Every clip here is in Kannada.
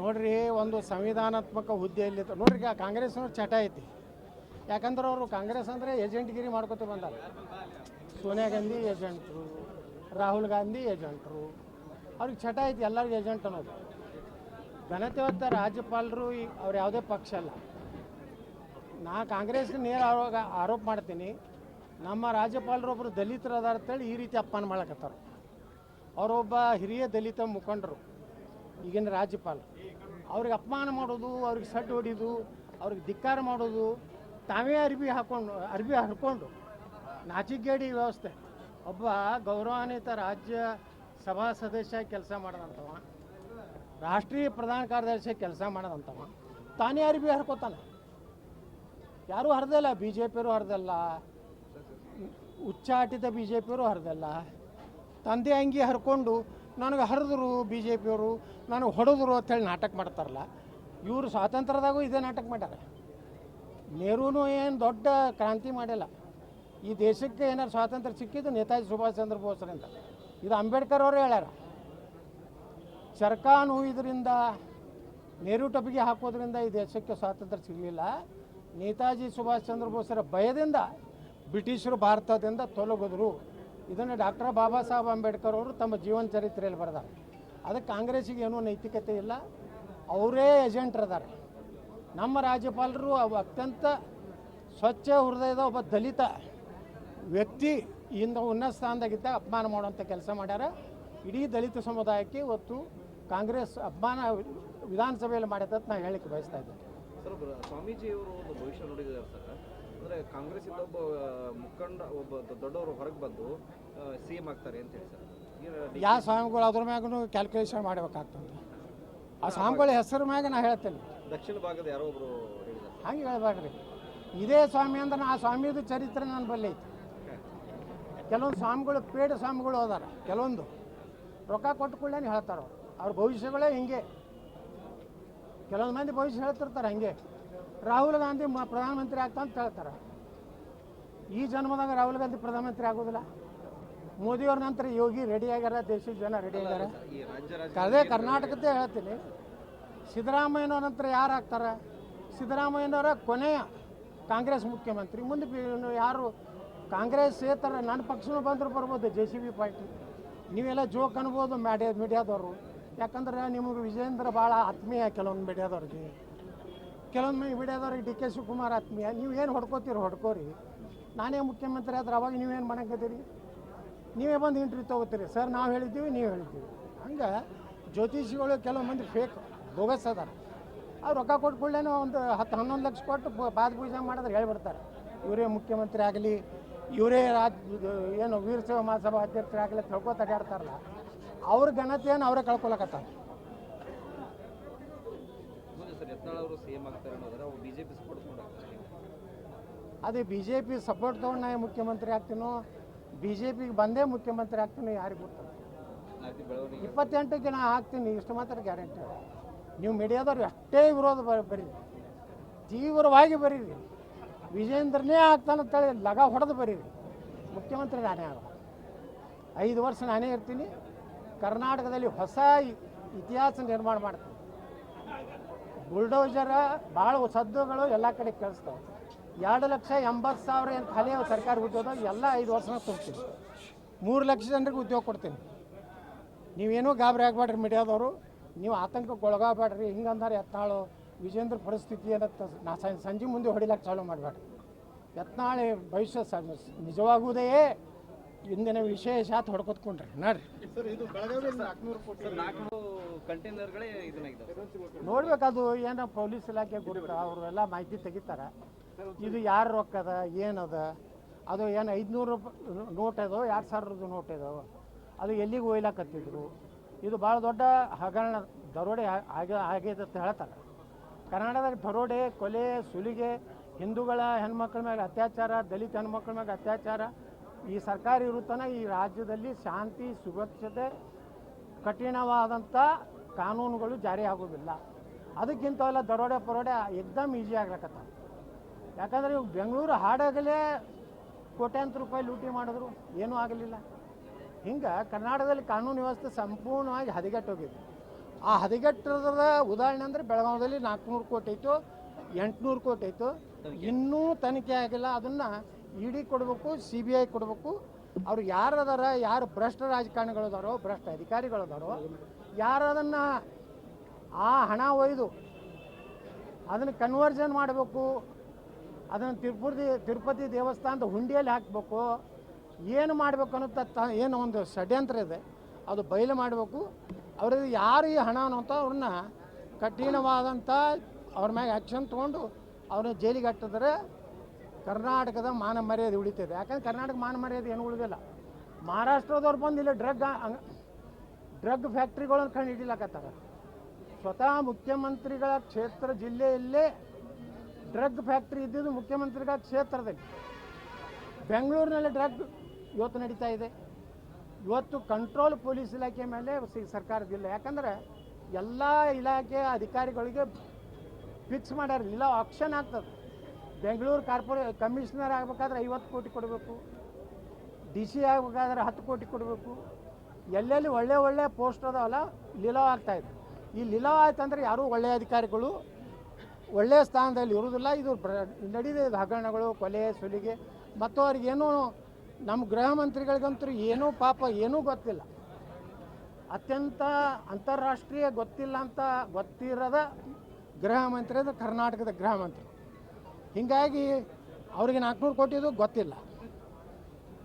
ನೋಡ್ರಿ ಒಂದು ಸಂವಿಧಾನಾತ್ಮಕ ಹುದ್ದೆಯಲ್ಲಿ ನೋಡ್ರಿ ಈಗ ಕಾಂಗ್ರೆಸ್ನವ್ರು ಚಟ ಐತಿ. ಯಾಕಂದ್ರೆ ಅವರು ಕಾಂಗ್ರೆಸ್ ಅಂದರೆ ಏಜೆಂಟ್ಗಿರಿ ಮಾಡ್ಕೊತ ಬಂದಾರೆ. ಸೋನಿಯಾ ಗಾಂಧಿ ಏಜೆಂಟ್ರು, ರಾಹುಲ್ ಗಾಂಧಿ ಏಜೆಂಟ್ರು. ಅವ್ರಿಗೆ ಚಟ ಐತಿ, ಎಲ್ಲರಿಗೂ ಏಜೆಂಟ್ ಅನ್ನೋದು. ಘನತೆ ಹೊತ್ತ ರಾಜ್ಯಪಾಲರು ಅವ್ರು ಯಾವುದೇ ಪಕ್ಷ ಅಲ್ಲ. ನಾ ಕಾಂಗ್ರೆಸ್ಗೆ ನೇರ ಆರೋಪ ಮಾಡ್ತೀನಿ. ನಮ್ಮ ರಾಜ್ಯಪಾಲರು ಒಬ್ಬರು ದಲಿತರು ಅದಾರ ಅಂತೇಳಿ ಈ ರೀತಿ ಅಪಮಾನ ಮಾಡಕತ್ತಾರ. ಅವರೊಬ್ಬ ಹಿರಿಯ ದಲಿತ ಮುಖಂಡರು. ಈಗಿನ ರಾಜ್ಯಪಾಲ. ಅವ್ರಿಗೆ ಅಪಮಾನ ಮಾಡೋದು, ಅವ್ರಿಗೆ ಸಡ್ಡು ಹೊಡಿಯೋದು ಅವ್ರಿಗೆ ಧಿಕ್ಕಾರ ಮಾಡೋದು, ತಾವೇ ಅರ್ಬಿ ಹಾಕೊಂಡು ಅರ್ಬಿ ಹರ್ಕೊಂಡು. ನಾಚಿಗೇಡಿ ವ್ಯವಸ್ಥೆ. ಒಬ್ಬ ಗೌರವಾನ್ವಿತ ರಾಜ್ಯ ಸಭಾ ಸದಸ್ಯ ಕೆಲಸ ಮಾಡೋದಂತವ ರಾಷ್ಟ್ರೀಯ ಪ್ರಧಾನ ಕಾರ್ಯದರ್ಶಿ ಕೆಲಸ ಮಾಡೋದಂತವ ತಾನೇ ಅರ್ಬಿ ಹರ್ಕೋತಾನೆ. ಯಾರೂ ಹರಿದಲ್ಲ ಬಿ ಜೆ ಪಿಯವರು ಹರಿದಲ್ಲ, ಉಚ್ಚಾಟಿತ ಬಿ ಜೆ ಪಿಯವರು ಹರಿದಲ್ಲ. ತಂದೆ ಅಂಗಿ ಹರ್ಕೊಂಡು ನನಗೆ ಹರಿದ್ರು ಬಿ ಜೆ ಪಿಯವರು ನನಗೆ ಹೊಡೆದ್ರು ಅಂತೇಳಿ ನಾಟಕ ಮಾಡ್ತಾರಲ್ಲ, ಇವರು ಸ್ವಾತಂತ್ರ್ಯದಾಗೂ ಇದೇ ನಾಟಕ ಮಾಡ್ಯಾರ. ನೆಹರೂನು ಏನು ದೊಡ್ಡ ಕ್ರಾಂತಿ ಮಾಡಿಲ್ಲ ಈ ದೇಶಕ್ಕೆ ಏನಾರು ಸ್ವಾತಂತ್ರ್ಯ ಸಿಕ್ಕಿದ್ದು ನೇತಾಜಿ ಸುಭಾಷ್ ಚಂದ್ರ ಬೋಸ್ರಿಂದ ಇದು. ಅಂಬೇಡ್ಕರ್ ಅವರು ಹೇಳ್ಯಾರ. ಚರ್ಕಾನು ಇದರಿಂದ, ನೆಹರು ಟಪಿಗೆ ಹಾಕೋದ್ರಿಂದ ಈ ದೇಶಕ್ಕೆ ಸ್ವಾತಂತ್ರ್ಯ ಸಿಗಲಿಲ್ಲ. ನೇತಾಜಿ ಸುಭಾಷ್ ಚಂದ್ರ ಬೋಸರ ಭಯದಿಂದ ಬ್ರಿಟಿಷರು ಭಾರತದಿಂದ ತೊಲಗಿದ್ರು. ಇದನ್ನು ಡಾಕ್ಟರ್ ಬಾಬಾ ಸಾಹೇಬ್ ಅಂಬೇಡ್ಕರ್ ಅವರು ತಮ್ಮ ಜೀವನ ಚರಿತ್ರೆಯಲ್ಲಿ ಬರೆದಾರೆ. ಅದಕ್ಕೆ ಕಾಂಗ್ರೆಸ್ಸಿಗೆ ಏನೂ ನೈತಿಕತೆ ಇಲ್ಲ. ಅವರೇ ಏಜೆಂಟ್ ಇದ್ದಾರೆ ನಮ್ಮ ರಾಜ್ಯಪಾಲರು ಅತ್ಯಂತ ಸ್ವಚ್ಛ ಹೃದಯದ ಒಬ್ಬ ದಲಿತ ವ್ಯಕ್ತಿ ಇಂದ ಉನ್ನತ ಸ್ಥಾನದಾಗಿದ್ದ ಅಪಮಾನ ಮಾಡುವಂಥ ಕೆಲಸ ಮಾಡ್ಯಾರ. ಇಡೀ ದಲಿತ ಸಮುದಾಯಕ್ಕೆ ಇವತ್ತು ಕಾಂಗ್ರೆಸ್ ಅಪಮಾನ ವಿಧಾನಸಭೆಯಲ್ಲಿ ಮಾಡಿದ ನಾನು ಹೇಳಕ್ಕೆ ಬಯಸ್ತಾ ಇದ್ದೇನೆ. ಸ್ವಾಮೀಜಿಯವರು ಭವಿಷ್ಯ ನೋಡಿದ್ದಾರೆ ಸರ್. ಅಂದರೆ ಕಾಂಗ್ರೆಸ್ ಇಂದ ಒಬ್ಬ ಮುಖಂಡ ಒಬ್ಬ ದೊಡ್ಡವರು ಹೊರಗೆ ಬಂದು ಸಿ ಎಂ ಆಗ್ತಾರೆ ಅಂತ ಹೇಳಿ ಸರ್. ಯಾವ ಸ್ವಾಮಿಗಳು ಅದ್ರ ಮ್ಯಾಗೂ ಕ್ಯಾಲ್ಕುಲೇಷನ್ ಮಾಡಬೇಕಾಗ್ತದೆ. ಆ ಸ್ವಾಮಿಗಳ ಹೆಸರು ಮ್ಯಾಗ ನಾ ಹೇಳ್ತೇನೆ. ದಕ್ಷಿಣ ಭಾಗದ ಯಾರೋ ಒಬ್ರು ಹೇಳಿದ್ದಾರೆ ಹಂಗೆ ಹೇಳ್ಬೇಡ್ರಿ. ಇದೇ ಸ್ವಾಮಿ ಅಂದ್ರೆ ಆ ಸ್ವಾಮಿದು ಚರಿತ್ರೆ ನಾನು ಬಲ್ಲಿ ಐತಿ. ಕೆಲವೊಂದು ಸ್ವಾಮಿಗಳು ಪೇಡ ಸ್ವಾಮಿಗಳು ಹೋದಾರ. ಕೆಲವೊಂದು. ರೊಕ್ಕ ಕೊಟ್ಟು ಕೂಡಲೇ ಹೇಳ್ತಾರ ಅವ್ರ ಭವಿಷ್ಯಗಳೇ ಹಿಂಗೆ. ಕೆಲವೊಂದು ಮಂದಿ ಭವಿಷ್ಯ ಹೇಳ್ತಿರ್ತಾರೆ ಹಂಗೆ. ರಾಹುಲ್ ಗಾಂಧಿ ಮ ಪ್ರಧಾನಮಂತ್ರಿ ಆಗ್ತಾ ಅಂತ ಹೇಳ್ತಾರೆ. ಈ ಜನ್ಮದಾಗ ರಾಹುಲ್ ಗಾಂಧಿ ಪ್ರಧಾನಮಂತ್ರಿ ಆಗೋದಿಲ್ಲ. ಮೋದಿಯವ್ರ ನಂತರ ಯೋಗಿ ರೆಡಿ ಆಗ್ಯಾರ ದೇಶದ ಜನ ರೆಡಿ ಆಗ್ಯಾರ. ಅದೇ ಕರ್ನಾಟಕದ್ದೇ ಹೇಳ್ತೀನಿ. ಸಿದ್ದರಾಮಯ್ಯನವ್ರ ನಂತರ ಯಾರು ಆಗ್ತಾರೆ? ಸಿದ್ದರಾಮಯ್ಯನವರ ಕೊನೆಯ ಕಾಂಗ್ರೆಸ್ ಮುಖ್ಯಮಂತ್ರಿ. ಮುಂದೆ ಯಾರು ಕಾಂಗ್ರೆಸ್ ಥರ ನನ್ನ ಪಕ್ಷನೂ ಬಂದರೂ ಬರ್ಬೋದು ಜೆ ಸಿ ಬಿ ಪಾರ್ಟಿ. ನೀವೆಲ್ಲ ಜೋಕ್ ಅನ್ಬೋದು ಮೀಡಿಯಾ ಮೀಡಿಯಾದವರು. ಯಾಕಂದ್ರೆ ನಿಮಗೆ ವಿಜೇಂದ್ರ ಭಾಳ ಆತ್ಮೀಯ ಕೆಲವೊಂದು ಮೀಡಿಯಾದವ್ರಿಗೆ. ಕೆಲವೊಂದು ಮೀಡಿಯಾದವ್ರಿಗೆ ಡಿ ಕೆ ಶಿವಕುಮಾರ್ ಆತ್ಮೀಯ, ನೀವು ಏನು ಹೊಡ್ಕೋತೀರಿ ಹೊಡ್ಕೋರಿ. ನಾನೇ ಮುಖ್ಯಮಂತ್ರಿ ಆದ್ರೆ ಅವಾಗ ನೀವೇನು ಮಾಡಂಕತ್ತೀರಿ ನೀವೇ ಬಂದು ಇಂಟ್ರ್ಯೂ ತೊಗೋತೀರಿ. ಸರ್, ನಾವು ಹೇಳಿದ್ದೀವಿ, ನೀವು ಹೇಳ್ತೀವಿ ಹಂಗೆ ಜ್ಯೋತಿಷಿಗಳು ಕೆಲವು ಮಂದಿ ಫೇಕ್ ಬೋಗಸ್ ಅದಾರ. ಅವ್ರು ರೊಕ್ಕ ಕೊಟ್ಟು ಕೂಡಲೇ ಒಂದು ಹತ್ತು ಹನ್ನೊಂದು ಲಕ್ಷ ಕೊಟ್ಟು ಪಾದ ಪೂಜೆ ಮಾಡಿದ್ರೆ ಹೇಳ್ಬಿಡ್ತಾರೆ. ಇವರೇ ಮುಖ್ಯಮಂತ್ರಿ ಆಗಲಿ, ಇವರೇ ರಾಜ್ ಏನು ವೀರಸೇವ ಮಹಾಸಭಾ ಅಧ್ಯಕ್ಷರಾಗಲಿ ತಿಳ್ಕೊತ ಅಡ್ಯಾಡ್ತಾರಲ್ಲ, ಅವ್ರ ಘನತೆಯನ್ನು ಅವರೇ ಕಳ್ಕೊಳಕತ್ತಾರ ಮುಂದೆ ಸರ್ ಯತ್ನಾಳ್ ಅವರು ಸಿ ಎಂ ಆಗ್ತಾರೆ ಅನ್ನೋದ್ರೆ ಅವ್ರು ಬಿ ಜೆ ಪಿ ಸಪೋರ್ಟ್ ಮಾಡ್ತಾರೆ ಅದೇ ಬಿ ಜೆ ಪಿ ಸಪೋರ್ಟ್ ತಗೊಂಡು ನಾನು ಮುಖ್ಯಮಂತ್ರಿ ಆಗ್ತೀನೋ ಬಿ ಜೆ ಪಿಗೆ ಬಂದೇ ಮುಖ್ಯಮಂತ್ರಿ ಆಗ್ತೀನಿ ಯಾರಿಗೆ ಗೊತ್ತಲ್ಲ. ಇಪ್ಪತ್ತೆಂಟು ಬೆಳವಣಿಗೆ. ಇಪ್ಪತ್ತೆಂಟಕ್ಕೆ ನಾ ಹಾಕ್ತೀನಿ ಇಷ್ಟು ಮಾತ್ರ ಗ್ಯಾರಂಟಿ ನೀವು ಮೀಡಿಯಾದವ್ರು ಅಷ್ಟೇ ವಿರೋಧ ಬರೀರಿ. ತೀವ್ರವಾಗಿ ಬರೀರಿ. ವಿಜೇಂದ್ರನೇ ಆಗ್ತಾನಂತೇಳಿ ಲಗ ಹೊಡೆದು ಬರೀರಿ. ಮುಖ್ಯಮಂತ್ರಿ ನಾನೇ ಆಗ ಐದು ವರ್ಷ ನಾನೇ ಇರ್ತೀನಿ. ಕರ್ನಾಟಕದಲ್ಲಿ ಹೊಸ ಇತಿಹಾಸ ನಿರ್ಮಾಣ ಮಾಡ್ತೀನಿ. ಬುಲ್ಡೋಜರ ಭಾಳ ಸದ್ದುಗಳು ಎಲ್ಲ ಕಡೆ ಕೇಳಿಸ್ತಾವೆ. ಎರಡು ಲಕ್ಷ ಎಂಬತ್ತು ಸಾವಿರ ಅಂತ ಖಾಲಿ ಸರ್ಕಾರ ಉದ್ಯೋಗ ಎಲ್ಲ ಐದು ವರ್ಷನ ತುಂಬ್ತೀನಿ ಮೂರು ಲಕ್ಷ ಜನರಿಗೆ ಉದ್ಯೋಗ ಕೊಡ್ತೀನಿ. ನೀವೇನೂ ಗಾಬರಿ ಆಗಬೇಡ್ರಿ ಮೀಡಿಯಾದವರು. ನೀವು ಆತಂಕಕ್ಕೆ ಒಳಗಾಗಬೇಡ್ರಿ ಹಿಂಗಂದಾರೆ ಎತ್ನಾಳು ವಿಜೇಂದ್ರ ಪರಿಸ್ಥಿತಿ ಏನತ್ತ ನಾ ಸಂಜೆ ಮುಂದೆ ಹೊಡಿಲಕ್ಕೆ ಚಾಲೂ ಮಾಡಬೇಡ್ರಿ. ಯತ್ನಾಳೆ ಭವಿಷ್ಯ ನಿಜವಾಗುವುದೇ ಇಂದಿನ ವಿಶೇಷ ತೊಡ್ಕೊತ್ಕೊಂಡ್ರಿ ಹೊಡ್ಕೊತ್ಕೊಂಡ್ರಿ. ನೋಡ್ರಿ. ಸರ್ ನಾಲ್ಕು ಕಂಟೈನರ್ಗಳೇ ಇದನ್ನಾಗಿದ್ದಾವೆ ನೋಡ್ಬೇಕು ಅದು ಏನೋ ಪೊಲೀಸ್ ಇಲಾಖೆ ಗುರುತ ಅವರೆಲ್ಲ ಮಾಹಿತಿ ತೆಗಿತಾರೆ. ಇದು ಯಾರು ರೊಕ್ಕ ಅದ ಏನದ? ಅದು ಏನು ಐದುನೂರು ರೂಪಾಯಿ ನೋಟ್ ಅದೋ ಎರಡು ಸಾವಿರದ ನೋಟ್ ಅದೋ ಅದು ಎಲ್ಲಿಗೆ ಒಯ್ಲಾಕತ್ತಿದ್ರು? ಇದು ಭಾಳ ದೊಡ್ಡ ಹಗರಣ ದರೋಡೆ ಆಗ ಆಗಿದೆ ಅಂತ ಹೇಳ್ತಾರೆ. ಕರ್ನಾಟಕದಾಗ ದರೋಡೆ ಕೊಲೆ ಸುಲಿಗೆ ಹಿಂದೂಗಳ ಹೆಣ್ಮಕ್ಳ ಮೇಲೆ ಅತ್ಯಾಚಾರ ದಲಿತ ಹೆಣ್ಮಕ್ಳ ಮೇಲೆ ಅತ್ಯಾಚಾರ ಈ ಸರ್ಕಾರ ಇರುತ್ತಾನೆ ಈ ರಾಜ್ಯದಲ್ಲಿ ಶಾಂತಿ ಸುರಕ್ಷತೆ ಕಠಿಣವಾದಂಥ ಕಾನೂನುಗಳು ಜಾರಿ ಆಗೋದಿಲ್ಲ ಅದಕ್ಕಿಂತವೆಲ್ಲ ದರೋಡೆ ಪರೋಡೆ ಎಕ್ದಮ್ ಈಸಿ ಆಗ್ಲಕತ್ತ ಯಾಕಂದ್ರೆ ಇವಾಗ ಬೆಂಗಳೂರು ಹಾಡಾಗಲೇ ಕೋಟ್ಯಾಂತರ ರೂಪಾಯಿ ಲೂಟಿ ಮಾಡಿದ್ರು ಏನೂ ಆಗಲಿಲ್ಲ. ಹಿಂಗೆ ಕರ್ನಾಟಕದಲ್ಲಿ ಕಾನೂನು ವ್ಯವಸ್ಥೆ ಸಂಪೂರ್ಣವಾಗಿ ಹದಗೆಟ್ಟೋಗಿದೆ. ಆ ಹದಿಗೆಟ್ಟದ ಉದಾಹರಣೆ ಅಂದರೆ ಬೆಳಗಾವದಲ್ಲಿ ನಾಲ್ಕುನೂರು ಕೋಟಿ ಇತ್ತು ಎಂಟುನೂರು ಕೋಟಿ ಇತ್ತು. ಇನ್ನೂ ತನಿಖೆ ಆಗಿಲ್ಲ. ಅದನ್ನು ಇ ಡಿ ಕೊಡಬೇಕು, ಸಿ ಬಿ ಐ ಕೊಡಬೇಕು. ಅವ್ರು ಯಾರು ಯಾರು ಭ್ರಷ್ಟ ರಾಜಕಾರಣಿಗಳದಾರೋ, ಭ್ರಷ್ಟ ಅಧಿಕಾರಿಗಳದಾರೋ ಯಾರು ಅದನ್ನು ಆ ಹಣ ಒಯ್ದು ಅದನ್ನು ಕನ್ವರ್ಜನ್ ಮಾಡಬೇಕು, ಅದನ್ನು ತಿರುಪತಿ ತಿರುಪತಿ ದೇವಸ್ಥಾನದ ಹುಂಡಿಯಲ್ಲಿ ಹಾಕಬೇಕು, ಏನು ಮಾಡಬೇಕು ಅನ್ನೋ ತ, ಏನು ಒಂದು ಷಡ್ಯಂತ್ರ ಇದೆ, ಅದು ಬಯಲು ಮಾಡಬೇಕು. ಅವ್ರಿಗೆ ಯಾರು ಈ ಹಣ ಅನ್ನೋಂಥ ಅವ್ರನ್ನ ಕಠಿಣವಾದಂಥ ಅವ್ರ ಮ್ಯಾಗೆ ಆ್ಯಕ್ಷನ್ ತೊಗೊಂಡು ಅವ್ರನ್ನ ಜೈಲಿಗೆ ಹಾಕಿದ್ರೆ ಕರ್ನಾಟಕದ ಮಾನ ಮರ್ಯಾದೆ ಉಳಿತದೆ. ಯಾಕಂದ್ರೆ ಕರ್ನಾಟಕ ಮಾನ ಮರ್ಯಾದೆ ಏನು ಉಳಿದಿಲ್ಲ. ಮಹಾರಾಷ್ಟ್ರದವ್ರು ಬಂದು ಇಲ್ಲಿ ಡ್ರಗ್ ಡ್ರಗ್ ಫ್ಯಾಕ್ಟ್ರಿಗಳನ್ನು ಕಂಡು ಹಿಡಿಲಕತ್ತಾರ. ಸ್ವತಃ ಮುಖ್ಯಮಂತ್ರಿಗಳ ಕ್ಷೇತ್ರ ಜಿಲ್ಲೆಯಲ್ಲೇ ಡ್ರಗ್ ಫ್ಯಾಕ್ಟ್ರಿ ಇದ್ದಿದ್ದು ಮುಖ್ಯಮಂತ್ರಿಗಳ ಕ್ಷೇತ್ರದಲ್ಲಿ. ಬೆಂಗಳೂರಿನಲ್ಲಿ ಡ್ರಗ್ ಇವತ್ತು ನಡೀತಾ ಇದೆ. ಇವತ್ತು ಕಂಟ್ರೋಲ್ ಪೊಲೀಸ್ ಇಲಾಖೆ ಮೇಲೆ ಸರ್ಕಾರದಿಲ್ಲ ಯಾಕಂದ್ರೆ ಎಲ್ಲ ಇಲಾಖೆಯ ಅಧಿಕಾರಿಗಳಿಗೆ ಫಿಕ್ಸ್ ಮಾಡ್ಯಾರ. ಇಲ್ಲ ಆಕ್ಷನ್ ಆಗ್ತದೆ. ಬೆಂಗಳೂರು ಕಾರ್ಪೊರೇ ಕಮಿಷನರ್ ಆಗಬೇಕಾದ್ರೆ ಐವತ್ತು ಕೋಟಿ ಕೊಡಬೇಕು. ಡಿ ಸಿ ಆಗಬೇಕಾದ್ರೆ ಹತ್ತು ಕೋಟಿ ಕೊಡಬೇಕು. ಎಲ್ಲೆಲ್ಲಿ ಒಳ್ಳೆ ಒಳ್ಳೆ ಪೋಸ್ಟ್ ಅದಾವಲ್ಲ ಲೀಲಾವ್ ಆಗ್ತಾಯಿದೆ ಈ ಲೀಲಾವ್ ಆಯ್ತಂದ್ರೆ ಯಾರೂ ಒಳ್ಳೆಯ ಅಧಿಕಾರಿಗಳು ಒಳ್ಳೆಯ ಸ್ಥಾನದಲ್ಲಿ ಇರುವುದಿಲ್ಲ. ಇದು ನಡೀದ ಹಗರಣಗಳು, ಕೊಲೆ, ಸುಲಿಗೆ. ಮತ್ತು ಅವ್ರಿಗೇನು ನಮ್ಮ ಗೃಹ ಮಂತ್ರಿಗಳಿಗಂತೂ ಏನೂ ಪಾಪ ಏನೂ ಗೊತ್ತಿಲ್ಲ. ಅತ್ಯಂತ ಅಂತಾರಾಷ್ಟ್ರೀಯ ಗೊತ್ತಿಲ್ಲ ಅಂತ ಗೊತ್ತಿರದ ಗೃಹ ಮಂತ್ರಿ ಅಂದರೆ ಕರ್ನಾಟಕದ ಗೃಹ ಮಂತ್ರಿ. ಹೀಗಾಗಿ ಅವ್ರಿಗೆ ನಾಲ್ಕುನೂರು ಕೋಟಿದು ಗೊತ್ತಿಲ್ಲ.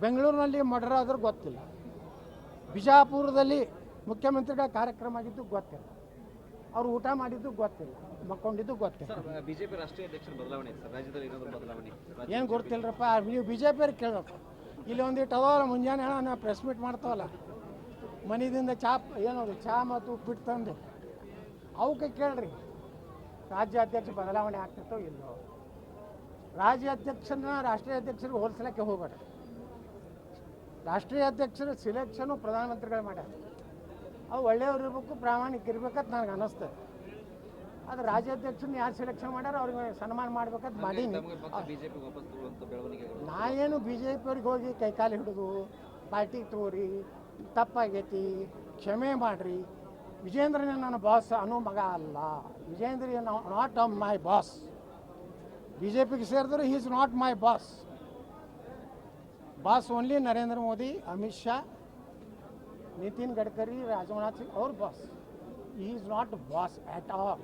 ಬೆಂಗಳೂರಿನಲ್ಲಿ ಮರ್ಡರ್ ಆದರೂ ಗೊತ್ತಿಲ್ಲ. ಬಿಜಾಪುರದಲ್ಲಿ ಮುಖ್ಯಮಂತ್ರಿಗಳ ಕಾರ್ಯಕ್ರಮ ಆಗಿದ್ದು ಗೊತ್ತಿಲ್ಲ. ಅವರು ಊಟ ಮಾಡಿದ್ದು ಗೊತ್ತಿಲ್ಲ. ಮಕ್ಕೊಂಡಿದ್ದು ಗೊತ್ತಿಲ್ಲ. ಬಿಜೆಪಿ ರಾಷ್ಟ್ರೀಯ ಅಧ್ಯಕ್ಷರ ಬದಲಾವಣೆ ರಾಜ್ಯದಲ್ಲಿ ಬದಲಾವಣೆ ಏನು ಗೊತ್ತಿಲ್ಲರಪ್ಪ ನೀವು ಬಿ ಜೆ ಪಿಯವ್ರಿಗೆ ಕೇಳಬೇಕು. ಇಲ್ಲಿ ಒಂದಿಟ್ಟು ಅದಾವಲ್ಲ ಮುಂಜಾನೆ ಹೇಳ ನಾವು ಪ್ರೆಸ್ ಮೀಟ್ ಮಾಡ್ತಾವಲ್ಲ. ಮನೆಯಿಂದ ಚಾ ಏನದು ಚಾ ಮತ್ತು ಉಪ್ಪಿಟ್ಟು ತಂದು. ಅವಕ್ಕೆ ಕೇಳ್ರಿ. ರಾಜ್ಯ ಅಧ್ಯಕ್ಷ ಬದಲಾವಣೆ ಆಗ್ತಿತ್ತೋ ಇಲ್ಲೋ ರಾಜ್ಯ ಅಧ್ಯಕ್ಷನ ರಾಷ್ಟ್ರೀಯ ಅಧ್ಯಕ್ಷರಿಗೆ ಹೋಲಿಸ್ಲಿಕ್ಕೆ ಹೋಗಬೇಡ. ರಾಷ್ಟ್ರೀಯ ಅಧ್ಯಕ್ಷರ ಸಿಲೆಕ್ಷನು ಪ್ರಧಾನಮಂತ್ರಿಗಳು ಮಾಡ್ಯಾರ. ಅವು ಒಳ್ಳೆಯವ್ರು ಇರಬೇಕು ಪ್ರಾಮಾಣಿಕ ಇರ್ಬೇಕಂತ ನನಗೆ ಅನ್ನಿಸ್ತದೆ ಅದು ರಾಜ್ಯಾಧ್ಯಕ್ಷನ ಯಾರು ಸೆಲೆಕ್ಷನ್ ಮಾಡ್ಯಾರ ಅವ್ರಿಗೆ ಸನ್ಮಾನ ಮಾಡ್ಬೇಕಂತ ಮಾಡೀನಿ. ನಾ ಏನು ಬಿ ಜೆ ಪಿಯವ್ರಿಗೆ ಹೋಗಿ ಕೈಕಾಲು ಹಿಡಿದು ಪಾರ್ಟಿ ತೋರಿ ತಪ್ಪಾಗೈತಿ ಕ್ಷಮೆ ಮಾಡಿರಿ. ವಿಜೇಂದ್ರನೇ ನನ್ನ ಬಾಸ್ ಅನ್ನೋ ಮಗ ಅಲ್ಲ. Vijendra not am my boss B J ಪಿಗೆ ಸೇರಿದ್ರು he is not my boss boss only Narendra Modi Amit Shah Nitin Gadkari Rajnath Singh ಅವ್ರ ಬಾಸ್ ಈ is not boss at all